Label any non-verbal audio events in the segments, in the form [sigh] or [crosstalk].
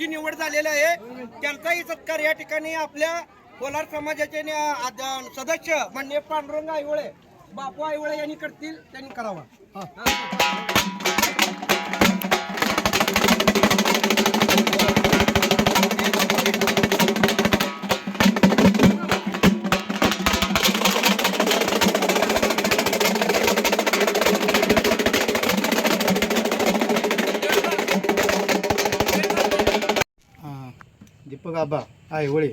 यांची निवड झालेली आहे. त्यांचाही सत्कार या ठिकाणी आपल्या कोलार समाजाचे सदस्य म्हणजे पांडुरंग आयवळे बापू आयवळे यांनी करतील त्यांनी करावा. आबा आयवळे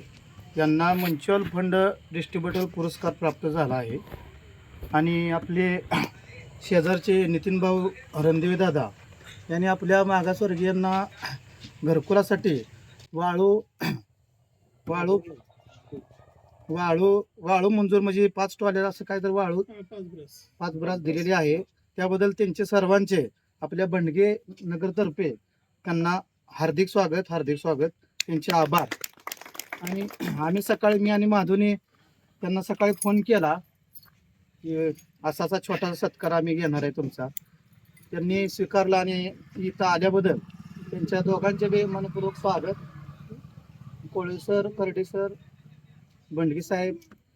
यांना म्युच्युअल फंड डिस्ट्रीब्युटर पुरस्कार प्राप्त झाला आहे. आणि आपले [clears throat] शेजारचे नितीन भाऊ रणदेवे दादा यांनी आपल्या मागासवर्गीयांना [clears throat] घरकुलासाठी वाळू [clears throat] वाळू वाळू वाळू मंजूर म्हणजे पाच टॉयलेट असं काहीतरी वाळू पाच ब्रास दिलेली आहे. त्याबद्दल त्यांचे सर्वांचे आपल्या बंडगे नगरतर्फे त्यांना हार्दिक स्वागत हार्दिक स्वागत. त्यांचे आभार. आणि आम्ही सकाळी मी आणि माधुनी त्यांना सकाळी फोन केला की असा असा छोटासा सत्कार आम्ही घेणार आहे तुमचा. त्यांनी स्वीकारला आणि इथं आल्याबद्दल त्यांच्या दोघांचे बी मनपूर्वक स्वागत. कोळे सर करडे सर बंडगी साहेब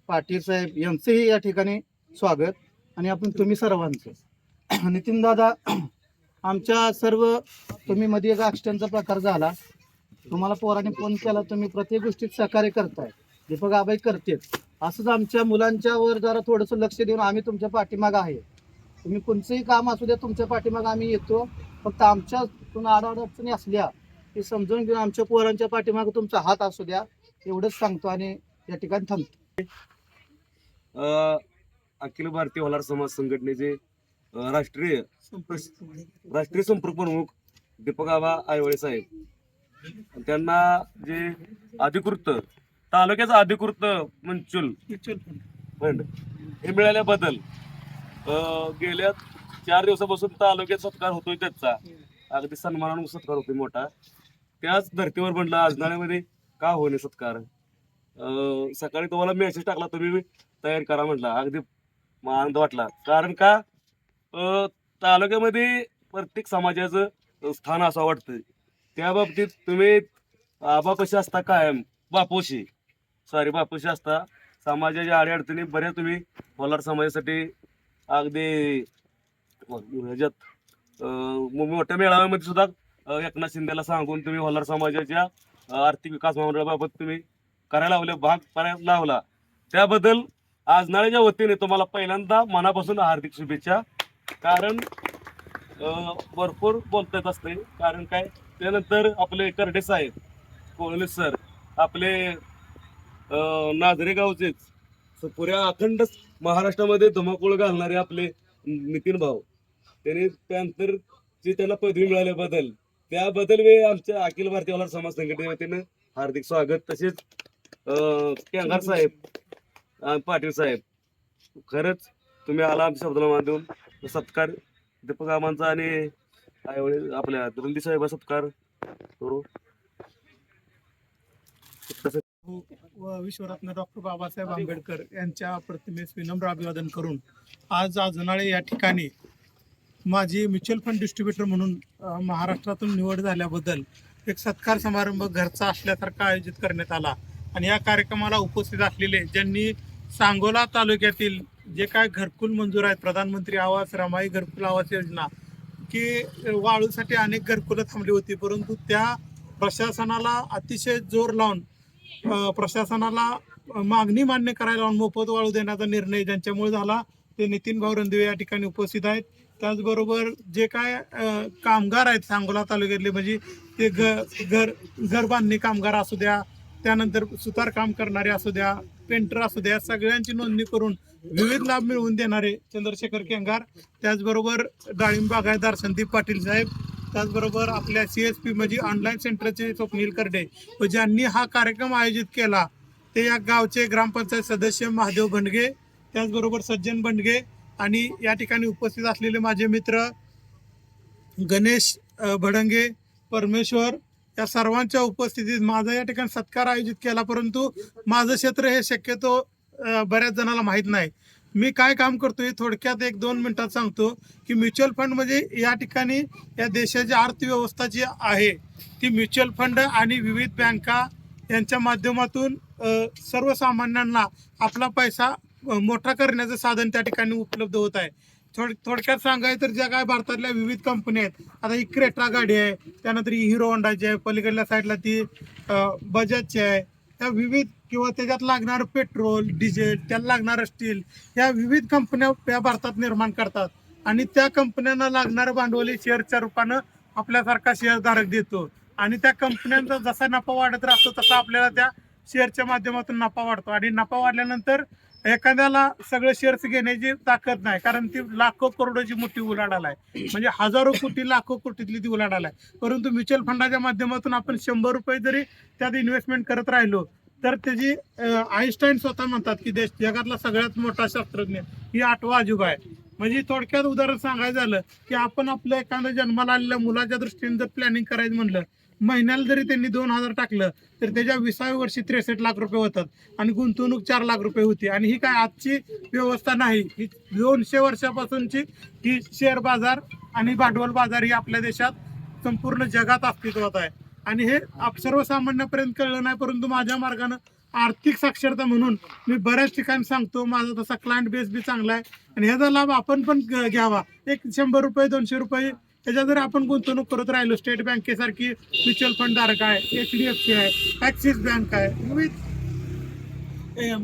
पाटील साहेब यांचंही या ठिकाणी स्वागत. आणि आपण तुम्ही सर्वांचं. नितीन दादा आमच्या सर्व तुम्ही मध्ये एक ॲक्सिडेंटचा प्रकार झाला. तुम्हाला पोराने फोन केला तुम्ही प्रत्येक गोष्टीत सहकार्य करताय. दीपक आबाई करतेच असंच आमच्या मुलांच्या वर जरा थोडंसं लक्ष देऊन आम्ही तुमच्या पाठीमागं आहे. तुम्ही कोणचंही काम असू द्या तुमच्या पाठीमागं आम्ही येतो. फक्त आमच्या अडचणी असल्या ते समजून घेऊन आमच्या पोरांच्या पाठीमागं तुमचा हात असू द्या. एवढंच सांगतो आणि या ठिकाणी थांबतो. अ, अखिल भारतीय होलार समाज संघटनेचे राष्ट्रीय राष्ट्रीय संपर्क प्रमुख दीपक आबा आयवळे साहेब. त्यांना जे अधिकृत तालुक्याचं अधिकृत मंचुल फंड हे मिळाल्याबद्दल गेल्या चार दिवसापासून तालुक्यात सत्कार होतोय त्याचा. अगदी सन्मानानं सत्कार होतोय मोठा. त्याच धर्तीवर म्हणलं आजनाळ्यामध्ये. का होणे सत्कार? सकाळी तुम्हाला मेसेज टाकला तुम्ही तयार करा म्हटला. अगदी आनंद वाटला. कारण का? तालुक्यामध्ये प्रत्येक समाजाचं स्थान असं वाटतं त्या बाबतीत तुम्ही आबापाशी असता कायम? बापूशी. सॉरी बापूशी असता. समाजाच्या अडीअडचणी बऱ्याच तुम्ही होलार समाजासाठी. अगदी ह्याच्यात मोठ्या मेळाव्यामध्ये सुद्धा एकनाथ शिंदेला सांगून तुम्ही होलार समाजाच्या आर्थिक विकास महामंडळाबाबत तुम्ही करायला लावले भाग करायला लावला. त्याबद्दल आजनाळ्याच्या वतीने तुम्हाला पहिल्यांदा मनापासून हार्दिक शुभेच्छा. कारण भरपूर बोलता येत असते. कारण काय? त्यानंतर आपले करडे साहेब कोहले सर आपले अं, नाझरे गावचेच स- पुऱ्या अखंड महाराष्ट्रामध्ये धमाकूळ घालणारे आपले नितीन भाऊ. त्यांनी त्यानंतर जे त्यांना पदवी मिळाल्याबद्दल त्याबद्दल मी आमच्या अखिल भारतीय होलार समाज संघटनेच्या वतीनं हार्दिक स्वागत. तसेच अं, साहेब पाटील साहेब खरंच तुम्ही आला आमच्या शब्दाला मान देऊन सत्कार दीपक आमांचा आणि आईवडील आपल्या दुरंदी साहेब सत्कार करू. तसं व विश्वरत्न डॉक्टर बाबासाहेब आंबेडकर यांच्या प्रतिमेस विनम्र अभिवादन करून आज आजनाळे या ठिकाणी माझी म्युच्युअल फंड डिस्ट्रीब्युटर म्हणून अ, महाराष्ट्रातून निवड झाल्याबद्दल एक सत्कार समारंभ घरचा असल्यासारखा आयोजित करण्यात आला. आणि या कार्यक्रमाला उपस्थित असलेले ज्यांनी सांगोला तालुक्यातील जे काय घरकुल मंजूर आहेत प्रधानमंत्री आवास रमाई घरकुल आवास योजना की वाळूसाठी अनेक घरकुलं थांबली होती परंतु त्या प्रशासनाला अतिशय जोर लावून प्रशासनाला मागणी मान्य करायला लावून मोफत वाळू देण्याचा निर्णय ज्यांच्यामुळे झाला ते नितीन भाऊ रणदिवे या ठिकाणी उपस्थित आहेत. त्याचबरोबर जे काय कामगार आहेत सांगोला तालुक्यातले म्हणजे ते घर घर घर बांधणी कामगार असू द्या त्यानंतर सुतार काम करणारे असू द्या पेंटर असू द्या सगळ्यांची नोंदणी करून विविध लाभ मिळवून देणारे चंद्रशेखर केंगार त्याचबरोबर डाळिंब बागायतदार संदीप पाटील साहेब त्याचबरोबर आपल्या सी एस पी म्हणजे ऑनलाईन सेंटरचे स्वप्नील करडे व ज्यांनी हा कार्यक्रम आयोजित केला ते या गावचे ग्रामपंचायत सदस्य महादेव बंडगे त्याचबरोबर सज्जन बंडगे आणि या ठिकाणी उपस्थित असलेले माझे मित्र गणेश भडंगे परमेश्वर या सर्वांच्या उपस्थितीत माझा या ठिकाणी सत्कार आयोजित केला परंतु माझं क्षेत्र हे शक्यतो बऱ्याच जणाला माहीत नाही. मी काय काम करतोय थोडक्यात एक दोन मिनिटात सांगतो की म्युच्युअल फंड म्हणजे या ठिकाणी या देशाची अर्थव्यवस्था जी आहे ती म्युच्युअल फंड आणि विविध बँका यांच्या माध्यमातून सर्वसामान्यांना आपला पैसा मोठा करण्याचं साधन त्या ठिकाणी उपलब्ध होत आहे. थोड थोडक्यात सांगायचं तर ज्या काय भारतातल्या विविध कंपन्या आहेत आता ही क्रेटा गाडी आहे त्यानंतर ही हिरो होंडाची आहे पलीकडल्या साईडला ती बजाजची आहे त्या विविध किंवा त्याच्यात लागणारं पेट्रोल डिझेल त्याला लागणारं स्टील या विविध कंपन्या या भारतात निर्माण करतात. आणि त्या कंपन्यांना लागणारं भांडवली शेअरच्या रूपानं आपल्यासारखा शेअरधारक देतो. आणि त्या कंपन्यांचा जसा नफा वाढत राहतो तसा आपल्याला त्या शेअरच्या माध्यमातून नफा वाढतो. आणि नफा वाढल्यानंतर एखाद्याला सगळे शेअर्स घेण्याची ताकद नाही कारण ती लाखो करोडोची मोठी उलाढाल आहे. म्हणजे हजारो कोटी लाखो कोटीतली ती उलाढाल आहे. परंतु म्युच्युअल फंडाच्या माध्यमातून आपण शंभर रुपये जरी त्यात इन्व्हेस्टमेंट करत राहिलो तर त्याची आईन्स्टाईन स्वतः म्हणतात की देश जगातला सगळ्यात मोठा शास्त्रज्ञ ही आठवा अजुबा आहे म्हणजे थोडक्यात उदाहरण सांगायचं झालं की आपण आपल्या एखाद्या जन्माला आलेल्या मुलाच्या दृष्टीने जर प्लॅनिंग करायचं म्हणलं महिन्याला जरी त्यांनी दोन हजार टाकलं तर त्याच्या विसाव्या वर्षी त्रेसष्ट लाख रुपये होतात आणि गुंतवणूक चार लाख रुपये होती. आणि ही काय आजची व्यवस्था नाही. ही दोनशे वर्षापासूनची ही शेअर बाजार आणि भांडवल बाजार ही आपल्या देशात संपूर्ण जगात अस्तित्वात आहे. आणि हे सर्वसामान्यापर्यंत कळलं नाही परंतु माझ्या मार्गानं आर्थिक साक्षरता म्हणून मी बऱ्याच ठिकाणी सांगतो माझा तसा क्लायंट बेस बी चांगला आहे. आणि ह्याचा लाभ आपण पण घ्यावा. एक शंभर रुपये दोनशे रुपये त्याच्या जर आपण गुंतवणूक करत राहिलो स्टेट बँकेसारखी म्युच्युअल फंड धारक आहे एच डी एफ सी आहे ॲक्सिस बँक आहे विविध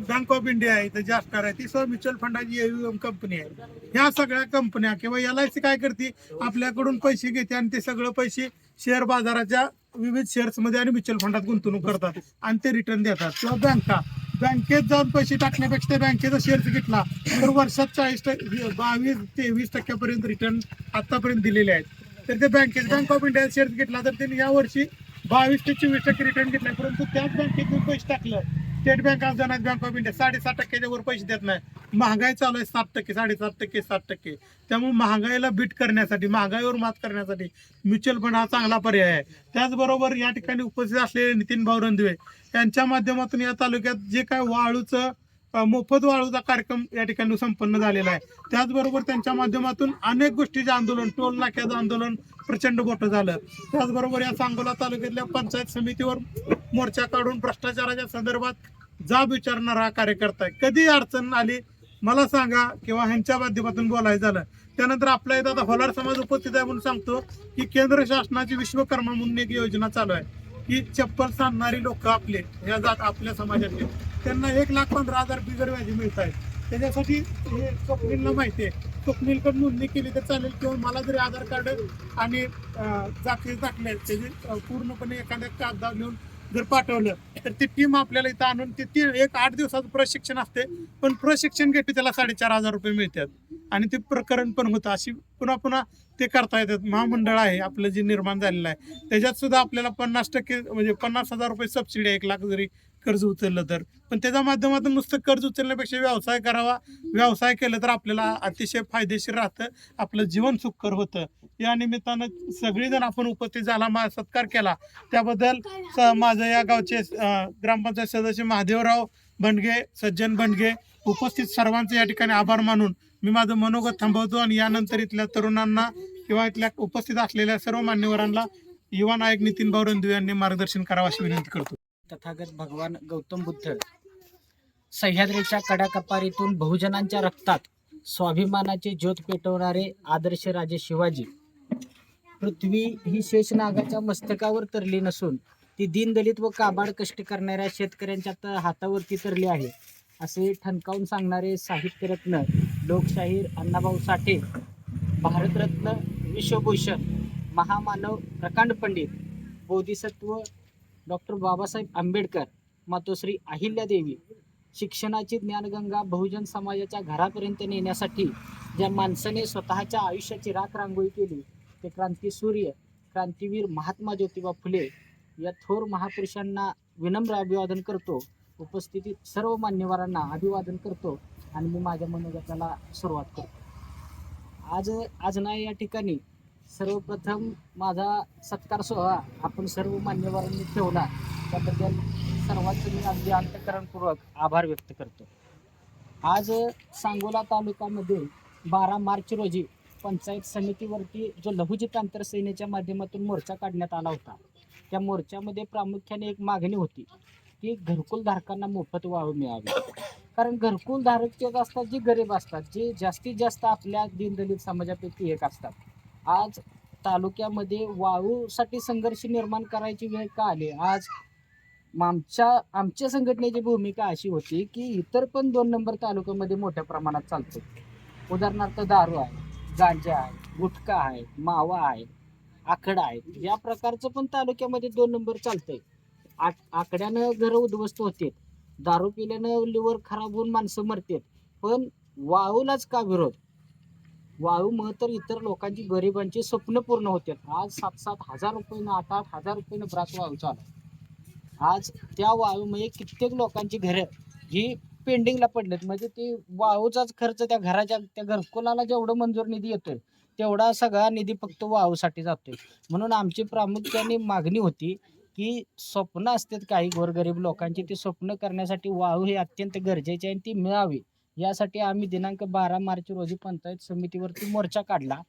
बँक ऑफ इंडिया आहे इथं जास्टर आहे ती सर्व म्युच्युअल फंडाची एम कंपनी आहे. ह्या सगळ्या कंपन्या किंवा एल आय सी काय करते? आपल्याकडून पैसे घेते आणि ते सगळं पैसे शेअर बाजाराच्या विविध शेअर्समध्ये आणि म्युच्युअल फंडात गुंतवणूक करतात आणि ते रिटर्न देतात. किंवा बँका बँकेत जाऊन पैसे टाकण्यापेक्षा त्या बँकेचा शेअर्स घेतला तर वर्षात चाळीस टक्के बावीस ते वीस टक्क्यापर्यंत रिटर्न आतापर्यंत दिलेले आहेत. तर ते बँकेत बँक ऑफ इंडिया शेअर्स घेतला तर त्यांनी यावर्षी बावीस ते चोवीस टक्के रिटर्न घेतला परंतु त्याच बँकेतून पैसे टाकलं. स्टेट बँक ऑफ जाणार बँक ऑफ इंडिया साडेसात टक्क्याच्या वर पैसे देत नाही. महागाई चालू आहे सात टक्के साडेसात टक्के सात टक्के. त्यामुळे महागाईला बीट करण्यासाठी महागाईवर मात करण्यासाठी म्युच्युअल फंड हा चांगला पर्याय आहे. त्याचबरोबर या ठिकाणी उपस्थित असलेले नितीन भाऊ रंधवे यांच्या माध्यमातून या तालुक्यात जे काय वाळूचं मोफत वाळूचा कार्यक्रम या ठिकाणी संपन्न झालेला आहे. त्याचबरोबर त्यांच्या माध्यमातून अनेक गोष्टीचे आंदोलन टोल नाक्याचं आंदोलन प्रचंड मोठं झालं. त्याचबरोबर या सांगोला तालुक्यातल्या पंचायत समितीवर मोर्चा काढून भ्रष्टाचाराच्या संदर्भात जाब विचारणारा हा कार्यकर्ता आहे. कधी अडचण आली मला सांगा किंवा ह्यांच्या माध्यमातून बोलायचं झालं. त्यानंतर आपल्या इथं आता होलार समाज उपस्थित आहे म्हणून सांगतो की केंद्र शासनाची विश्वकर्मा म्हणून एक योजना चालू आहे की चप्पल सांधणारी लोक आपले या जात आपल्या समाजातले. त्यांना एक लाख पंधरा हजार बिगर व्याजी मिळत आहेत. त्याच्यासाठी हे स्वप्नीलला माहिती आहे. स्वप्नीलकडे नोंदणी केली तर चालेल किंवा मला जरी आधार कार्ड आणि अं, दाखले टाकले त्याची पूर्णपणे एखाद्या कागदावर लिहून जर पाठवलं तर ती टीम आपल्याला इथं आणून ती ती एक आठ दिवसाचं प्रशिक्षण असते. पण प्रशिक्षण घेते त्याला साडेचार हजार रुपये मिळतात. आणि ते प्रकरण पण होतं. अशी पुन्हा पुन्हा ते करता येतात. महामंडळ आहे आपलं जे निर्माण झालेलं आहे. त्याच्यात सुद्धा आपल्याला पन्नास टक्के म्हणजे पन्नास हजार रुपये सबसिडी आहे एक लाख जरी कर्ज उचललं तर. पण त्याच्या माध्यमातून नुसतं कर्ज उचलण्यापेक्षा व्यवसाय करावा. व्यवसाय केलं तर आपल्याला अतिशय फायदेशीर राहतं. आपलं जीवन सुखकर होतं. या निमित्तानं सगळेजण आपण उपस्थित झाला मा सत्कार केला. त्याबद्दल स- माझं या गावचे ग्रामपंचायत सदस्य महादेवराव भंडगे सज्जन भंडगे उपस्थित सर्वांचे या ठिकाणी आभार मानून मी माझं मनोगत थांबवतो आणि यानंतर इथल्या तरुणांना किंवा इथल्या उपस्थित असलेल्या सर्व मान्यवरांना युवा नायक नितीन भाऊ यांनी मार्गदर्शन करावं अशी विनंती करतो. तथागत भगवान गौतम बुद्ध सह्याद्रीच्या कडाकपारीतून बहुजनांच्या रक्तात स्वाभिमानाचे ज्योत पेटवणारे आदर्श राजे शिवाजी पृथ्वी ही शेषनागाच्या मस्तकावर तरली नसून ती दीनदलित व काबाड कष्ट करणाऱ्या शेतकऱ्यांच्या त- हातावरती तरली आहे. असे ठणकावून सांगणारे साहित्यरत्न लोकशाहीर अण्णाभाऊ साठे भारतरत्न विश्वभूषण महामानव प्रकांड पंडित बोधिसत्व डॉक्टर बाबासाहेब आंबेडकर मातोश्री अहिल्यादेवी शिक्षणाची ज्ञानगंगा बहुजन समाजाच्या घरापर्यंत नेण्यासाठी ज्या माणसाने स्वतःच्या आयुष्याची राख रांगोळी केली ते क्रांतीसूर्य क्रांतीवीर महात्मा ज्योतिबा फुले या थोर महापुरुषांना विनम्र अभिवादन करतो. उपस्थितीत सर्व मान्यवरांना अभिवादन करतो आणि मी माझ्या मनोगताला सुरुवात करतो. आज आज नाही या ठिकाणी सर्वप्रथम माझा सत्कार सोहळा आपण सर्व मान्यवरांनी ठेवला. त्याबद्दल सर्वांचं मी अगदी अंतकरणपूर्वक आभार व्यक्त करतो. आज सांगोला तालुक्यामध्ये बारा मार्च रोजी पंचायत समितीवरती जो लघुजित आंतरसेनेच्या माध्यमातून मोर्चा काढण्यात आला होता त्या मोर्चामध्ये प्रामुख्याने एक मागणी होती की घरकुल धारकांना मोफत वाळू मिळावी. कारण घरकुल धारक असतात जे गरीब असतात जे जास्तीत जास्त आपल्या दीनदलित समाजापैकी एक असतात आज तालुक्यामध्ये वाळूसाठी संघर्ष निर्माण करायची वेळ का आली? आज आमच्या आमच्या संघटनेची भूमिका अशी होती की इतर पण दोन नंबर तालुक्यामध्ये मोठ्या प्रमाणात चालतो उदाहरणार्थ दारू आहे. गांजा आहे गुटखा आहे मावा आहे आकडा आहे. या प्रकारचं पण तालुक्यामध्ये दोन नंबर चालतंय. आक आकड्यानं घरं उद्ध्वस्त होते दारू पिल्यानं लिव्हर खराब होऊन माणसं मरतात. पण वाळूलाच का विरोध? वाळूमुळे तर इतर लोकांची गरिबांची स्वप्न पूर्ण होतात. आज सात सात हजार रुपयानं आठ आठ हजार रुपयेनं ब्रास वाळू चालू आज त्या वाळूमुळे कित्येक लोकांची घरं ही पेंडिंगला पडलेत. म्हणजे ती वाहूचाच खर्च त्या घराच्या त्या घरकुलाला जेवढं मंजूर निधी येतोय तेवढा सगळा निधी फक्त वाहूसाठी जातोय. म्हणून आमची प्रामुख्याने मागणी होती की स्वप्न असतात काही गोरगरीब लोकांची ती स्वप्न करण्यासाठी वाहू हे अत्यंत गरजेचे आणि ती मिळावी. यासाठी आम्ही दिनांक बारा मार्च रोजी पंचायत समितीवरती मोर्चा काढला.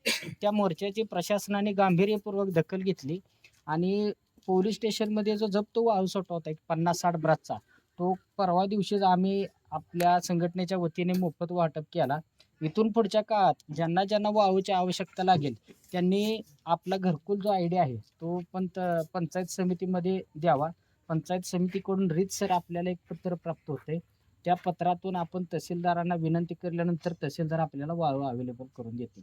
त्या मोर्चाची प्रशासनाने गांभीर्यपूर्वक दखल घेतली आणि पोलीस स्टेशनमध्ये जो जप्त वाहू सोटा होता एक पन्नास साठ ब्रासचा तो परवा दिवशीच आम्ही आपल्या संघटनेच्या वतीने मोफत वाटप केला. इथून पुढच्या काळात ज्यांना ज्यांना वाहूची आवश्यकता लागेल त्यांनी आपला घरकुल जो आयडिया आहे तो पण त- पंचायत समितीमध्ये द्यावा. पंचायत समितीकडून रीतसर आपल्याला एक पत्र प्राप्त होते. त्या पत्रातून आपण तहसीलदारांना विनंती केल्यानंतर तहसीलदार आपल्याला वाळू अवेलेबल करून देतील.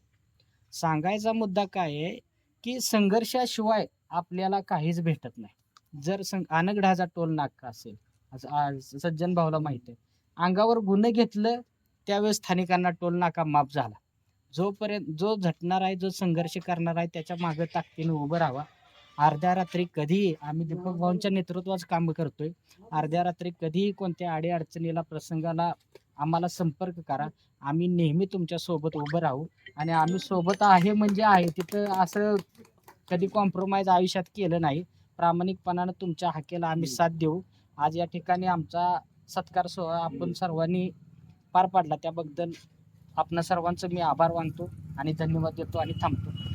सांगायचा मुद्दा काय आहे की संघर्षाशिवाय आपल्याला काहीच भेटत नाही. जर सं अनगढाचा टोल नाका असेल आज सज्जन भाऊला माहिती आहे अंगावर गुन्हे घेतलं त्यावेळेस स्थानिकांना टोल नाका माफ झाला. जोपर्यंत जो झटणार आहे जो संघर्ष करणार आहे त्याच्या मागं ताकदीने उभं राहावा. अर्ध्या रात्री कधीही आम्ही दीपक भाऊंच्या नेतृत्वाचं काम करतोय. अर्ध्या रात्री कधीही कोणत्या अडीअडचणीला प्रसंगाला आम्हाला संपर्क करा. आम्ही नेहमी तुमच्यासोबत उभं राहू. आणि आम्ही सोबत आहे म्हणजे आहे. तिथं असं कधी कॉम्प्रोमाइज आयुष्यात केलं नाही. प्रामाणिकपणानं तुमच्या हाकेला आम्ही साथ देऊ. आज या ठिकाणी आमचा सत्कार सोहळा आपण सर्वांनी पार पाडला. त्याबद्दल आपणा सर्वांचं मी आभार मानतो आणि धन्यवाद देतो आणि थांबतो.